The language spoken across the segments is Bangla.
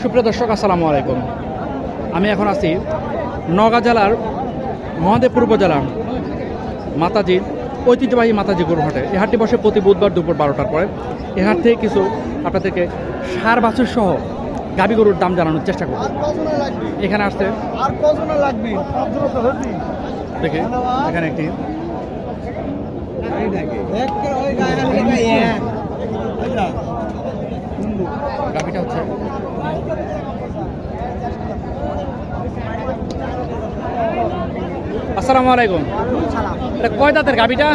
সুপ্রিয় দর্শক আসসালামু আলাইকুম। আমি এখন আছি নওগাঁ জেলার মহাদেবপুর উপজেলার মাতাজির ঐতিহ্যবাহী মাতাজি গরুহাটে। এই হাটটি বসে প্রতি বুধবার দুপুর বারোটার পরে। এই হাট থেকে কিছু আপনাদেরকে সার বাছুর সহ গাবি গরুর দাম জানানোর চেষ্টা করব। এখানে আসতে আর কজনে লাগবে সবগুলো তো হবি দেখে এখানে একটি গাবিটা হচ্ছে। আসসালামু আলাইকুম। এটা কয় দাঁতের গাবিটা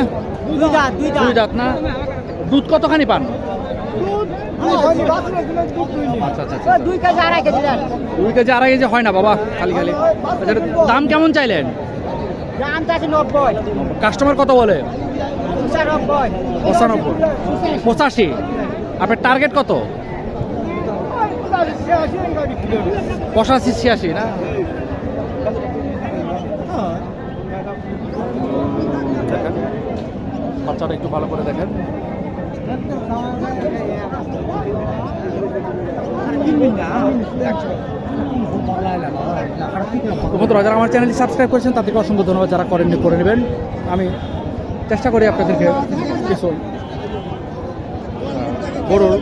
দুই দাঁত না? দুধ কতখানি পান? দুই কেজি আড়াই কেজি হয় না বাবা খালি খালি। আচ্ছা দাম কেমন চাইলেন? কাস্টমার কত বলে? পঁচানব্বই। পঁচাশি। আপনার টার্গেট কত? পঁচাশি, ছিয়াশি, না? দেখেন বাচ্চাটা একটু ভালো করে দেখেন। যারা আমার চ্যানেলটি সাবস্ক্রাইব করেছেন, তাদেরকে অসংখ্য ধন্যবাদ যারা করেননি, করে নেবেন। আমি চেষ্টা করি আপনাদেরকে কিছু গরুর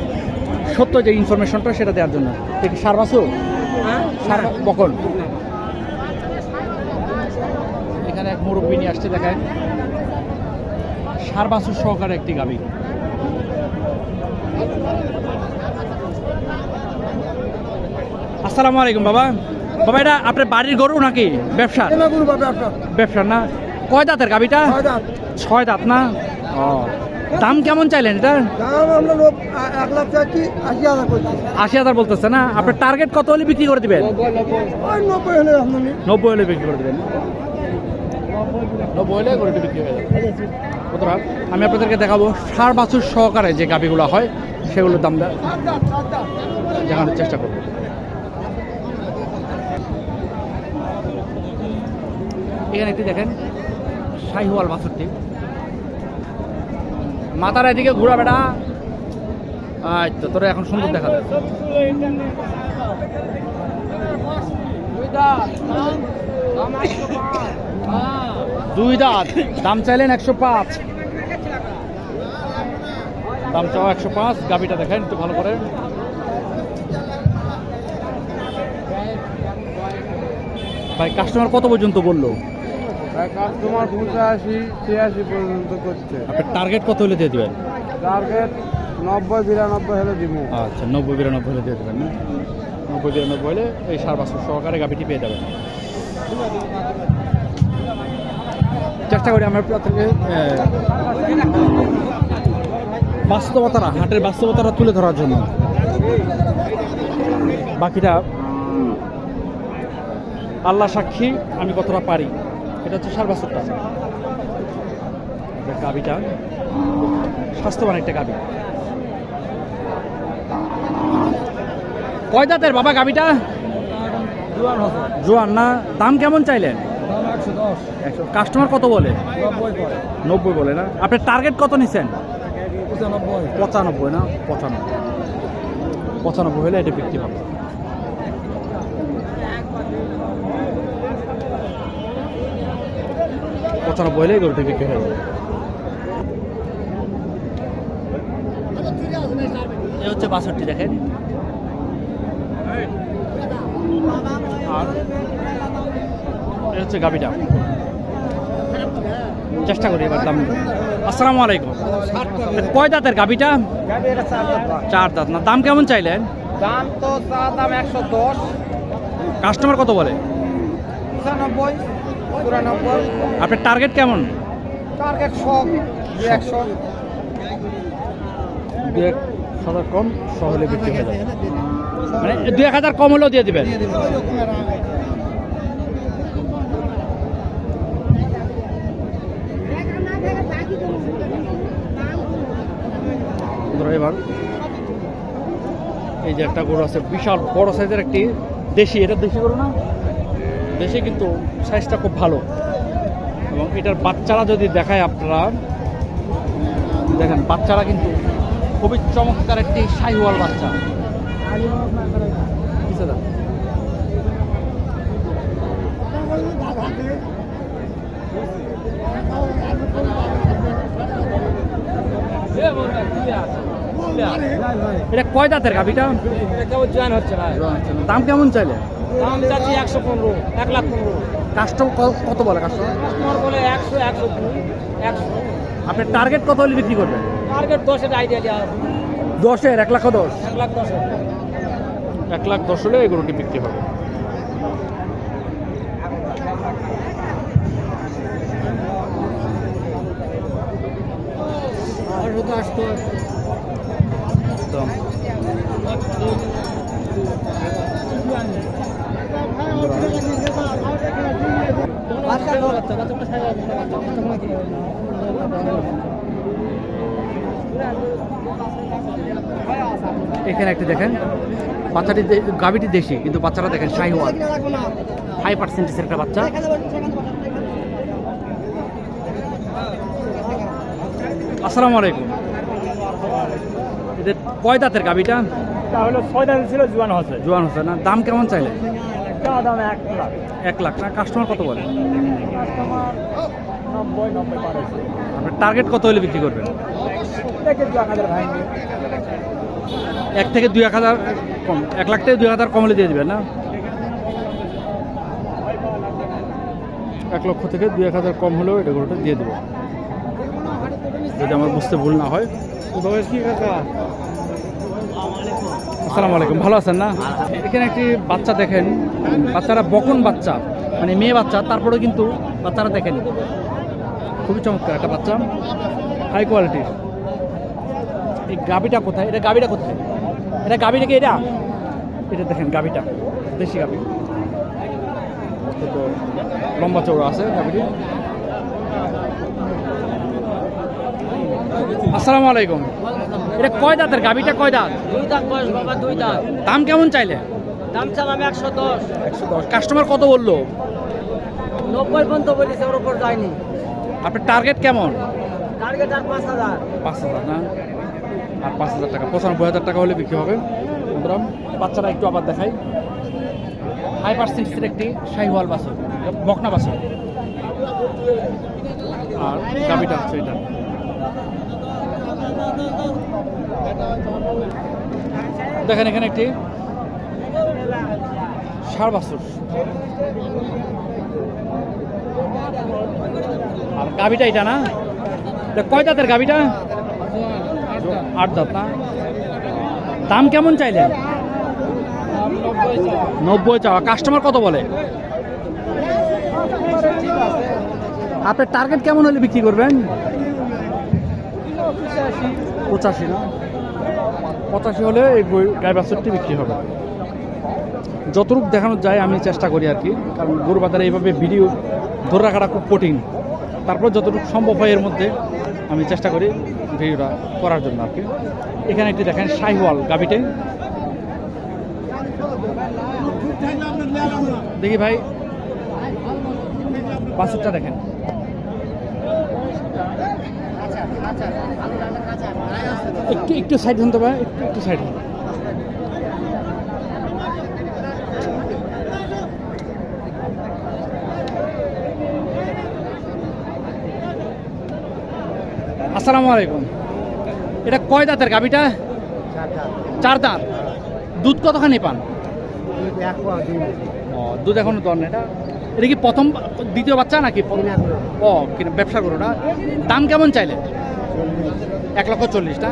সত্য যে ইনফরমেশনটা সেটা দেওয়ার জন্য। দেখি সার বাসু সার বকন। এখানে এক মুরব্বী নিয়ে আসছে দেখায়। সার বাসুর সহকারে একটি গাবি আসসালামু আলাইকুম বাবা। বাবা এটা আপনার বাড়ির গরু নাকি? ব্যবসা? ব্যবসা? না? কয় দাঁতের গাবিটা ছয় দাঁত না? ও। দাম কেমন চাইলেন এটা? দাম আমরা আ- এক লাখ চাচ্ছি আশি হাজার করছি। আশি হাজার বলতেছে না? আপনার টার্গেট কত হলে বিক্রি করে দিবেন? নব্বই হলে নব্বই হলে বিক্রি করে দেবেন। নব্বই হলে গরুটি বিক্রি হয়ে যাবে। সুতরাং আমি আপনাদেরকে দেখাবো সার বাছুর সহকারে যে গাবিগুলো হয় সেগুলোর দাম দে- দেখানোর চেষ্টা করব। এখানে একটি দেখেন শাহিওয়াল বাছুরটি। মাথার এদিকে ঘোরা বেটা। আচ্ছা তোরা এখন সুন্দর দেখা দুই দাঁত, দাম চাইলেন একশো পাঁচ। দাম চাও একশো পাঁচ গাবিটা দেখেন একটু ভালো করে। ভাই কাস্টমার কত পর্যন্ত বলল? কাস্টমার পঁচাশি ছিয়াশি পর্যন্ত করছে। আপনার টার্গেট কত হলে দিয়ে দেবেন? টার্গেট নব্বই বিরানব্বই হলে দিব। আচ্ছা নব্বই বিরানব্বই হলে দিয়ে দেবেন না? নব্বই বিরানব্বই হলে এই সার বছর সহকারে গাভিটি পেয়ে যাবেন। চেষ্টা করি আমরা আপনাদেরকে আহ, বাস্তবতারা হাটের বাস্তবতাটা তুলে ধরার জন্য। বাকিটা আল্লাহ সাক্ষী আমি কতটা পারি। এটা হচ্ছে সার বছরটা গাভিটা স্বাস্থ্যবান একটা গাভি কয় দাঁতের বাবা গাবিটা? জোয়ান না? দাম কেমন চাইলেন? কাস্টমার কত বলে? নব্বই বলে। না? আপনার টার্গেট কত নিছেন? পঁচানব্বই না? পঁচানব্বই। পঁচানব্বই হলে এটা বিক্রি হবে। পঁচানব্বই হলে গরুটি বিক্রি হয়ে যাবে এ হচ্ছে বাছরটি দেখেন। আর এ হচ্ছে গাবিটা চেষ্টা করি এবার দাম। আসসালামু আলাইকুম। কয় দাঁতের গাবিটা চার দাঁত। না দাম কেমন চাইলেন? দাম তো চা দাম একশো দশ। কাস্টমার কত বলে? পঁচানব্বই। চুরানব্বই। আপনার টার্গেট কেমন? টার্গেট সব একশো। দু এক হাজার কম সহলে বিক্রি হয়ে যাবে। মানে দু এক হাজার কম হলেও দিয়ে দিবেন? এবার এই যে একটা গরু আছে বিশাল বড় সাইজের একটি দেশি এটা দেশি গরু না? দেশি কিন্তু সাইজটা খুব ভালো। এবং এটার বাচ্চারা যদি দেখায় আপনারা দেখেন বাচ্চারা কিন্তু খুবই চমৎকার একটি শাহিওয়াল বাচ্চা। এটা কয় দাঁতের গাভিটা? কেমন জয়েন হচ্ছে ভাই দাম কেমন চাইলে? দাম চাচ্ছি একশো পনেরো এক লাখ পনেরো। কাস্টম কত বলে কাস্টমার কাস্টমার বলে একশো একশো দুই একশো। আপনার টার্গেট কত হলে বিক্রি করবেন? টার্গেট দশের আইডিয়া দেওয়া দশের এক লাখ দশ? এক লাখ দশের এক লাখ দশ হলে এই গরুটি বিক্রি হবে। একদম। এখানে একটি দেখেন বাচ্চাটি গাভীটি দেশি কিন্তু বাচ্চাটা দেখেন শাহিওয়াল। ফাইভ পার্সেন্টেজের একটা বাচ্চা। আসসালামু আলাইকুম। এদের কয় দাঁতের গাভীটা? তাহলে ছয় দাম ছিল জুয়ান হচ্ছে। জোয়ান হচ্ছে না। দাম কেমন চাইলে কেমন দাম এক লাখ। এক লাখ। না কাস্টমার কত বলে? কাস্টমার নব্বই নব্বই পার আপনার টার্গেট কত হলে বিক্রি করবেন? এক থেকে দুই এক হাজার কম এক লাখ থেকে দুই হাজার কম হলে দিয়ে দেবেন না? এক লক্ষ থেকে দুই এক হাজার কম হলেও এটা গরুটা দিয়ে দেবো। যদি আমার বুঝতে ভুল না হয়। কি কাকা? আসসালামু আলাইকুম। ভালো আছেন না? এখানে একটি বাচ্চা দেখেন। বাচ্চারা বকন বাচ্চা। মানে মেয়ে বাচ্চা তারপরে কিন্তু বাচ্চারা দেখেন। খুবই চমৎকার একটা বাচ্চা। হাই কোয়ালিটির এই গাবিটা কোথায়? এটা গাবিটা কোথায়? এটা গাবিটা কি এটা? এটা দেখেন গাবিটা দেশি গাবি লম্বা চৌড়া আছে গাবিটি আসসালামু আলাইকুম। এটা কয় দাঁতের গাবিটা কয় দাঁত? দুই দাঁত বয়স বাবা দুই দাঁত। দাম কেমন চাইলে? দাম চালাম একশো দশ। একশো দশ। কাস্টমার কত বলল? নব্বই পর্যন্ত বলেছে ওর উপর যায়নি। আপনার টার্গেট কেমন? টার্গেট আর পাঁচ হাজার। পাঁচ হাজার না? আর পাঁচ হাজার টাকা। পঁচানব্বই হাজার টাকা হলে বিক্রি হবে। বন্ধুরা বাচ্চারা একটু আবার দেখাই। হাই পার্সেন্টেজের একটি শাহিওয়াল বাসন বকনা বাসন আর গাবিটা হচ্ছে এটা। দেখেন এখানে একটি ষাড় বাছুর। আর গাবিটা এটা না? কয় দাঁতের গাবিটা আট দাঁত না? দাম কেমন চাইলেন? নব্বই চাওয়া। কাস্টমার কত বলে? আপনার টার্গেট কেমন হলে বিক্রি করবেন? পঁচাশি না? পঁচাশি হলে এই গায়ে বাছুরটি বিক্রি হবে। যতটুকু দেখানো যায় আমি চেষ্টা করি আর কি, কারণ গরু বাজারে এইভাবে ভিডিও ধরে রাখাটা খুব কঠিন। তারপর যতটুকু সম্ভব হয় এর মধ্যে আমি চেষ্টা করি ভিডিওটা করার জন্য আর কি। এখানে একটি দেখেন শাহিওয়াল গাবিটে দেখি ভাই, বাছুরটা দেখেন। একটু একটু সাইড হন তো ভাই একটু একটু সাইড হন। আসসালামু আলাইকুম। এটা কয় দাঁতের গাবিটা চার দাঁত। দুধ কতখানি পান? দুধ এখনও দর না এটা এটা কি প্রথম দ্বিতীয় বাচ্চা নাকি? ও কিনা ব্যবসা করো না। দাম কেমন চাইলে এক লক্ষ চল্লিশ না?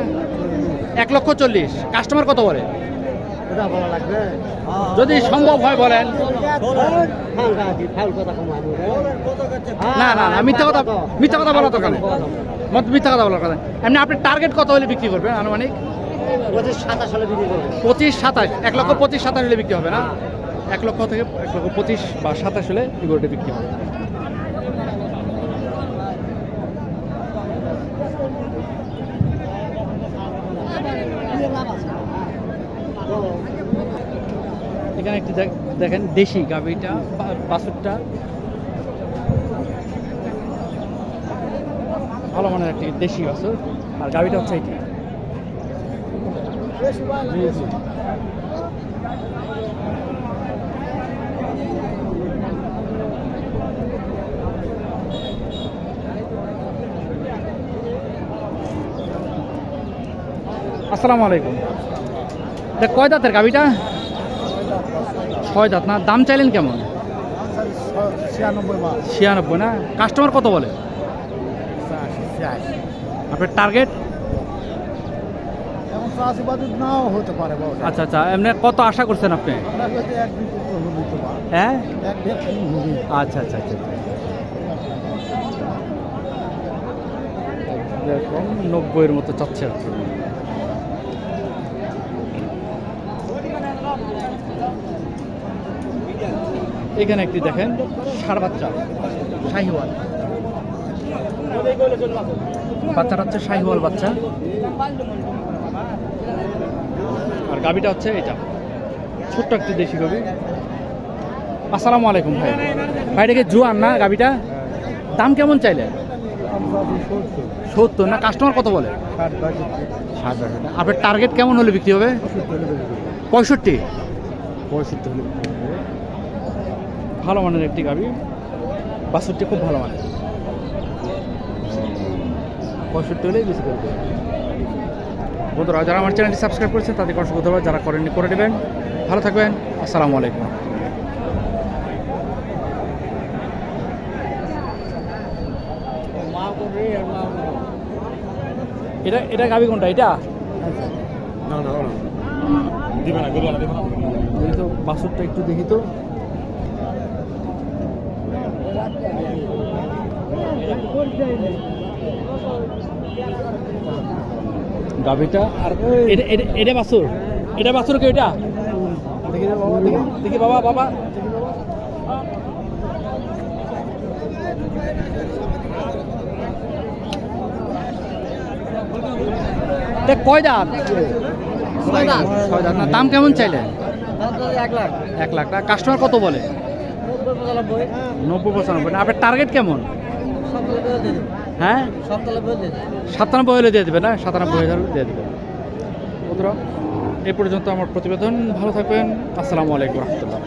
এক লক্ষ চল্লিশ। কাস্টমার কত বলে? যদি সম্ভব হয় বলেন। না না না মিথ্যা কথা মিথ্যা কথা বলা দরকার নেই। মত মিথ্যা কথা বলার কথা এমনি আপনি টার্গেট কত হলে বিক্রি করবেন আনুমানিক? পঁচিশ সাতাশ এক লক্ষ পঁচিশ সাতাশ হলে বিক্রি হবে না? এক লক্ষ থেকে এক লক্ষ পঁচিশ বা সাতাশ হলে এই গরুটা বিক্রি হবে এখানে একটি দেখ- দেখেন দেশি গাভিটা বাছুরটা। ভালো মানের একটি দেশি বাছুর, আর গাভিটা হচ্ছে এটি আসসালামু আলাইকুম। কয় দাঁতের গাবিটা ছয় দাঁত না? দাম চাইলেন কেমন? ছিয়ানব্বই না? কাস্টমার কত বলে? আপনার টার্গেট? এমন চাষি হতে পারে আচ্ছা আচ্ছা এমনি কত আশা করছেন আপনি? হ্যাঁ? হবি আচ্ছা আচ্ছা আচ্ছা নব্বইয়ের মতো চাচ্ছে আর কি। এখানে একটি দেখেন, সার বাচ্চা, শাহিওয়াল। বাচ্চাটা হচ্ছে শাহিওয়াল বাচ্চা। আর গাবিটা হচ্ছে এটা ছোট্ট একটি দেশি গবি আসসালামু আলাইকুম ভাই। ভাই এটাকে জোয়ান না গাবিটা দাম কেমন চাইলে সত্তর। না কাস্টমার কত বলে? আপনার টার্গেট কেমন হলে বিক্রি হবে? পঁয়ষট্টি। পঁয়ষট্টি হলে। ভালো মানের একটি গাবি বাষট্টি খুব ভালো মানের। পঁয়ষট্টি হলেই বেশি করবে বন্ধুরা যারা আমার চ্যানেলটি সাবস্ক্রাইব করেছেন তাদেরকে অসংখ্য ধন্যবাদ। যারা করেননি করে দেবেন ভালো থাকবেন। আসসালামু আলাইকুম। করে এটা এটা গাবি কোনটা? এটা? না না দিবে না গরু দিবে না। তো বাসুরটা একটু দেখি তো। গাবিটা আর এটা বাসুর এটা বাসুর কি এটা দেখি বাবা বাবা। দেখি কয় দাঁত? ছয় দাঁত। না দাম কেমন চাইলে? এক লাখ। এক লাখ কাস্টমার কত বলে? নব্বই পঁচানব্বই। আপনার টার্গেট কেমন? হ্যাঁ? সাতানব্বই হলে দিয়ে দেবে। না? সাতানব্বই হাজার দিয়ে দেবে। বন্ধুরা এ পর্যন্ত আমার প্রতিবেদন। ভালো থাকবেন। আসসালামু আলাইকুম রহমতুল্লাহ।